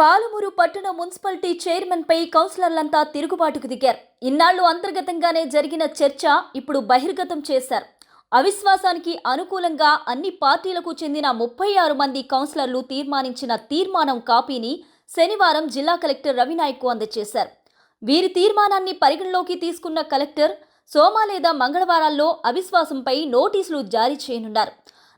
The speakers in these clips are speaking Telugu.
పాలమూరు పట్టణ మున్సిపాలిటీ చైర్మన్ పై కౌన్సిలర్లంతా తిరుగుబాటుకు దిగారు. ఇన్నాళ్ళు అంతర్గతంగానే జరిగిన చర్చ ఇప్పుడు బహిర్గతం చేశారు. అవిశ్వాసానికి అనుకూలంగా అన్ని పార్టీలకు చెందిన ముప్పై ఆరు మంది కౌన్సిలర్లు తీర్మానించిన తీర్మానం కాపీని శనివారం జిల్లా కలెక్టర్ రవినాయక్కు అందజేశారు. వీరి తీర్మానాన్ని పరిగణలోకి తీసుకున్న కలెక్టర్ సోమ లేదా మంగళవారాల్లో అవిశ్వాసంపై నోటీసులు జారీ చేయనున్నారు.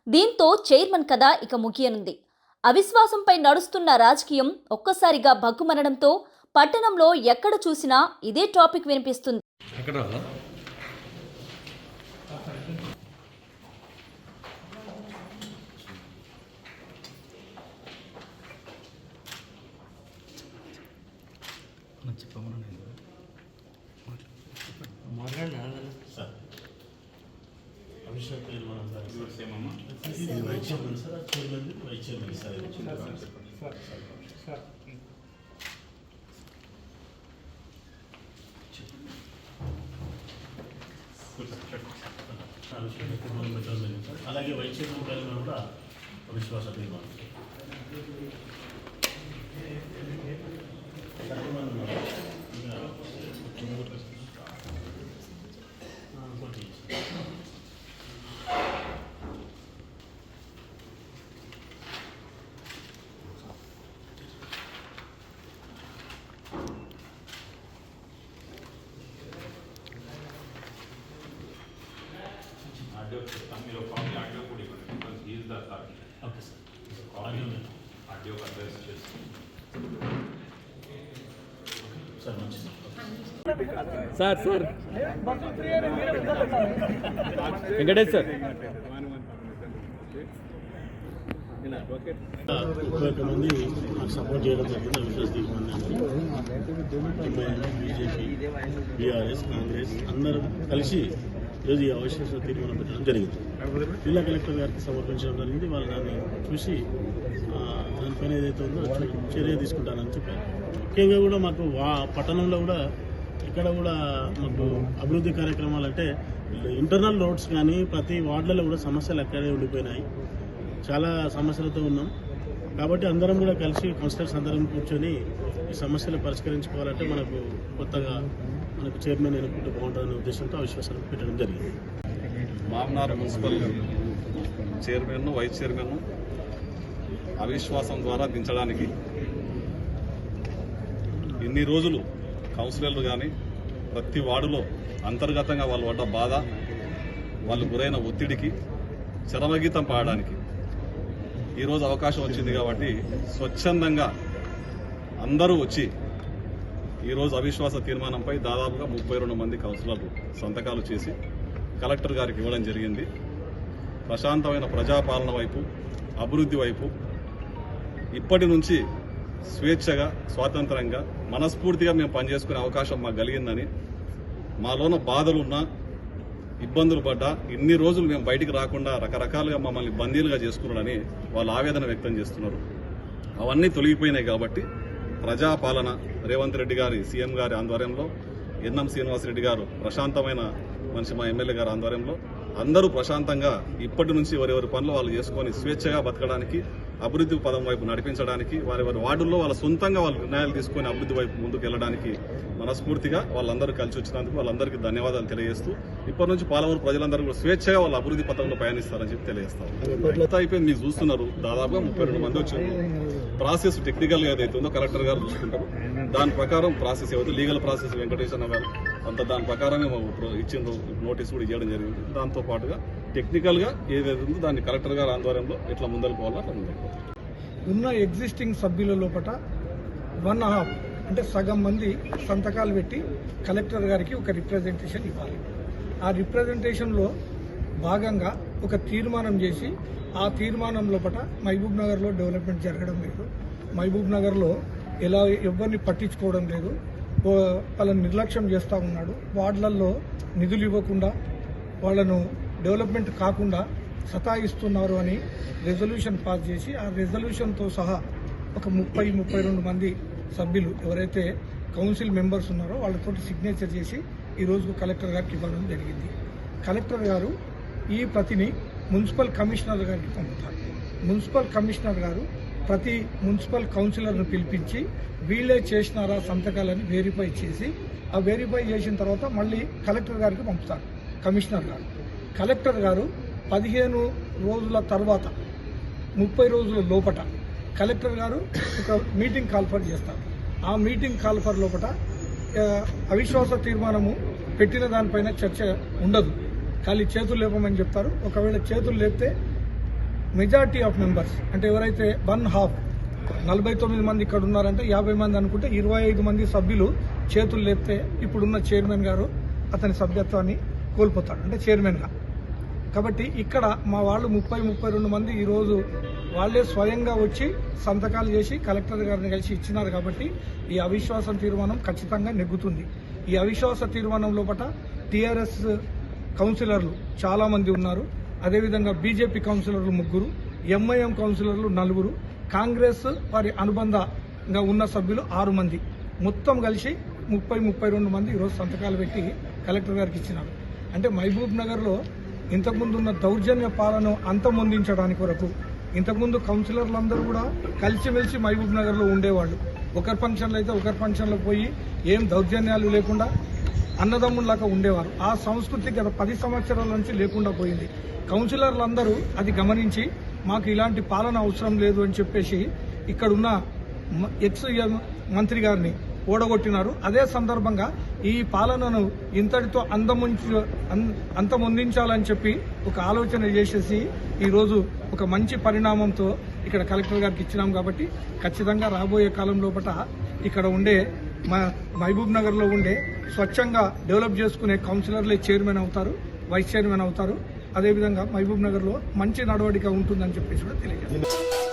దీంతో చైర్మన్ కథ ఇక ముగియనుంది. అవిశ్వాసంపై నడుస్తున్న రాజకీయం ఒక్కసారిగా భగ్గుమనడంతో పట్టణంలో ఎక్కడ చూసినా ఇదే టాపిక్ వినిపిస్తుంది ఎక్కడ రావాలా సార్ అభిషేక్ నిర్మాణం సార్ ఇది vice chairman sir chairman vice chairman sir sir అలాగే వైస్ చైర్మన్ కూడా అవిశ్వాస తీర్మానం ఎంతమంది ఉన్నారు? ఇంకా ఆ, ఇంకోటి. ఆడియో చెప్తాను మీరు కాపీ ఆడియో కూడా ఇవ్వండి because he's the authority okay sir copy audio address చేసి sir sir sir Venkatesh sir ముప్పై ఒక్క మంది నాకు సపోర్ట్ చేయడం జరిగింది అవిశ్వాస తీర్మానానికి బీజేపీ బీఆర్ఎస్ కాంగ్రెస్ అందరూ కలిసి ఈరోజు ఈ అవశేష తీర్మానం పెట్టడం జరిగింది. జిల్లా కలెక్టర్ గారికి సమర్పించడం జరిగింది. వాళ్ళు దాన్ని చూసి దానిపైన ఏదైతే ఉందో చర్య తీసుకుంటానని చెప్పారు. ముఖ్యంగా కూడా మాకు వా పట్టణంలో కూడా ఇక్కడ కూడా మాకు అభివృద్ధి కార్యక్రమాలు అంటే ఇంటర్నల్ రోడ్స్ కానీ ప్రతి వార్డులలో కూడా సమస్యలు అక్కడే ఉండిపోయినాయి. చాలా సమస్యలతో ఉన్నాం. కాబట్టి అందరం కూడా కలిసి కౌన్సిలర్స్ అందరం కూర్చొని ఈ సమస్యలు పరిష్కరించుకోవాలంటే మనకు కొత్తగా మనకు చైర్మన్ ఎన్నుకుంటే బాగుంటుందనే ఉద్దేశంతో అవిశ్వాసాలు పెట్టడం జరిగింది. మామనార్ మున్సిపల్ చైర్మన్ వైస్ చైర్మన్ అవిశ్వాసం ద్వారా దించడానికి ఇన్ని రోజులు కౌన్సిలర్లు కానీ ప్రతి వార్డులో అంతర్గతంగా వాళ్ళు పడ్డ బాధ వాళ్ళు గురైన ఒత్తిడికి చరమగీతం పాడడానికి ఈరోజు అవకాశం వచ్చింది కాబట్టి స్వచ్ఛందంగా అందరూ వచ్చి ఈరోజు అవిశ్వాస తీర్మానంపై దాదాపుగా ముప్పై రెండు మంది కౌన్సిలర్లు సంతకాలు చేసి కలెక్టర్ గారికి ఇవ్వడం జరిగింది. ప్రశాంతమైన ప్రజాపాలన వైపు అభివృద్ధి వైపు ఇప్పటి నుంచి స్వేచ్ఛగా స్వాతంత్రంగా మనస్ఫూర్తిగా మేము పనిచేసుకునే అవకాశం మాకు కలిగిందని మాలోన బాధలున్నా ఇబ్బందులు పడ్డా ఇన్ని రోజులు మేము బయటికి రాకుండా రకరకాలుగా మమ్మల్ని బందీలుగా చేసుకున్నాడని వాళ్ళు ఆవేదన వ్యక్తం చేస్తున్నారు. అవన్నీ తొలగిపోయినాయి కాబట్టి ప్రజాపాలన రేవంత్ రెడ్డి గారి సీఎం గారి ఆధ్వర్యంలో ఎన్ఎం శ్రీనివాసరెడ్డి గారు ప్రశాంతమైన మనిషి మా ఎమ్మెల్యే గారి ఆధ్వర్యంలో అందరూ ప్రశాంతంగా ఇప్పటి నుంచి ఎవరెవరి పనులు వాళ్ళు చేసుకొని స్వేచ్ఛగా బతకడానికి అభివృద్ధి పదం వైపు నడిపించడానికి వారి వారి వార్డుల్లో వాళ్ళ సొంతంగా వాళ్ళు నిర్ణయాలు తీసుకొని అభివృద్ధి వైపు ముందుకు వెళ్ళడానికి మనస్ఫూర్తిగా వాళ్ళందరూ కలిసి వచ్చినందుకు వాళ్ళందరికీ ధన్యవాదాలు తెలియజేస్తూ ఇప్పటి నుంచి పాలమూరు ప్రజలందరూ కూడా స్వేచ్ఛగా వాళ్ళ అభివృద్ధి పథంలో పయనిస్తారని చెప్పి తెలియజేస్తాం ఎంత అయిపోయింది మీరు చూస్తున్నారు? దాదాపుగా ముప్పై రెండు మంది వచ్చారు. ప్రాసెస్ టెక్నికల్గా ఏదైతే ఉందో కలెక్టర్ గారు చూసుకుంటారు. దాని ప్రకారం ప్రాసెస్ ఏవైతే లీగల్ ప్రాసెస్ వెంకటేశ్వర గారు అంత దాని ప్రకారమే మాకు ఇప్పుడు ఇచ్చిండ్రు నోటీస్ కూడా ఇవ్వడం జరిగింది. దాంతో పాటుగా టెక్నికల్గా ఏదైతే ఉందో దాన్ని కలెక్టర్ గారి ఆధ్వర్యంలో ఎట్లా ముందరకు పోవాలో అట్లా ఉన్న ఎగ్జిస్టింగ్ సభ్యుల లోపల వన్ హాఫ్ అంటే సగం మంది సంతకాలు పెట్టి కలెక్టర్ గారికి ఒక రిప్రజెంటేషన్ ఇవ్వాలి. ఆ రిప్రజెంటేషన్లో భాగంగా ఒక తీర్మానం చేసి ఆ తీర్మానం లోపల మహబూబ్ నగర్లో డెవలప్మెంట్ జరగడం లేదు. మహబూబ్ నగర్లో ఎలా ఎవరిని పట్టించుకోవడం లేదు. వాళ్ళని నిర్లక్ష్యం చేస్తూ ఉన్నాడు. వార్డులలో నిధులు ఇవ్వకుండా వాళ్ళను డెవలప్మెంట్ కాకుండా సతాయిస్తున్నారు అని రెజల్యూషన్ పాస్ చేసి ఆ రెజల్యూషన్తో సహా ఒక ముప్పై ముప్పై రెండు మంది సభ్యులు ఎవరైతే కౌన్సిల్ మెంబర్స్ ఉన్నారో వాళ్ళతో సిగ్నేచర్ చేసి ఈ రోజు కలెక్టర్ గారికి ఇవ్వడం జరిగింది. కలెక్టర్ గారు ఈ ప్రతిని మున్సిపల్ కమిషనర్ గారికి పంపుతారు. మున్సిపల్ కమిషనర్ గారు ప్రతి మున్సిపల్ కౌన్సిలర్ను పిలిపించి వీళ్ళే చేసినారా సంతకాలని వెరిఫై చేసి ఆ వెరిఫై చేసిన తర్వాత మళ్ళీ కలెక్టర్ గారికి పంపుతారు కమిషనర్ గారు. కలెక్టర్ గారు పదిహేను రోజుల తర్వాత ముప్పై రోజుల లోపట కలెక్టర్ గారు ఒక మీటింగ్ కాల్ఫర్ చేస్తారు. ఆ మీటింగ్ కాల్ఫర్ లోపట అవిశ్వాస తీర్మానము పెట్టిన దానిపైన చర్చ ఉండదు. ఖాళీ చేతులు లేపమని చెప్తారు. ఒకవేళ చేతులు లేపితే మెజారిటీ ఆఫ్ మెంబర్స్ అంటే ఎవరైతే వన్ హాఫ్ నలభై తొమ్మిది మంది ఇక్కడ ఉన్నారంటే యాభై మంది అనుకుంటే ఇరవై ఐదు మంది సభ్యులు చేతులు లేపితే ఇప్పుడున్న చైర్మన్ గారు అతని సభ్యత్వాన్ని కోల్పోతాడు అంటే చైర్మన్గా కాబట్టి ఇక్కడ మా వాళ్ళు ముప్పై ముప్పై రెండు మంది ఈరోజు వాళ్ళే స్వయంగా వచ్చి సంతకాలు చేసి కలెక్టర్ గారిని కలిసి ఇచ్చినారు కాబట్టి ఈ అవిశ్వాసం తీర్మానం ఖచ్చితంగా నెగ్గుతుంది. ఈ అవిశ్వాస తీర్మానం లోపల టీఆర్ఎస్ కౌన్సిలర్లు చాలామంది ఉన్నారు. అదేవిధంగా బీజేపీ కౌన్సిలర్లు ముగ్గురు ఎంఐఎం కౌన్సిలర్లు నలుగురు కాంగ్రెస్ వారి అనుబంధంగా ఉన్న సభ్యులు ఆరు మంది. మొత్తం కలిసి ముప్పై ముప్పై రెండు మంది ఈరోజు సంతకాలు పెట్టి కలెక్టర్ గారికి ఇచ్చినారు. అంటే మహబూబ్ నగర్లో ఇంతకుముందు ఉన్న దౌర్జన్య పాలన అంతమొందించడానికి వరకు ఇంతకుముందు కౌన్సిలర్లందరూ కూడా కలిసిమెలిసి మహబూబ్ నగర్లో ఉండేవాళ్ళు. ఒకరి ఫంక్షన్లు అయితే ఒకరి ఫంక్షన్లో పోయి ఏం దౌర్జన్యాలు లేకుండా అన్నదమ్ముల్లాగా ఉండేవారు. ఆ సంస్కృతి గత పది సంవత్సరాల నుంచి లేకుండా పోయింది. కౌన్సిలర్లందరూ అది గమనించి మాకు ఇలాంటి పాలన అవసరం లేదు అని చెప్పేసి ఇక్కడున్న మ- ఎక్స్ మంత్రి గారిని ఓడగొట్టినారు. అదే సందర్భంగా ఈ పాలనను ఇంతటితో అందముంచు అంతమొందించాలని చెప్పి ఒక ఆలోచన చేసేసి ఈరోజు ఒక మంచి పరిణామంతో ఇక్కడ కలెక్టర్ గారికి ఇచ్చినాం కాబట్టి ఖచ్చితంగా రాబోయే కాలం లోపల ఇక్కడ ఉండే మా మహబూబ్ నగర్లో ఉండే స్వచ్ఛంగా డెవలప్ చేసుకునే కౌన్సిలర్లే చైర్మన్ అవుతారు వైస్ చైర్మన్ అవుతారు. అదేవిధంగా మహబూబ్ నగర్లో మంచి నడవడిక ఉంటుందని చెప్పేసి కూడా తెలియజేస్తారు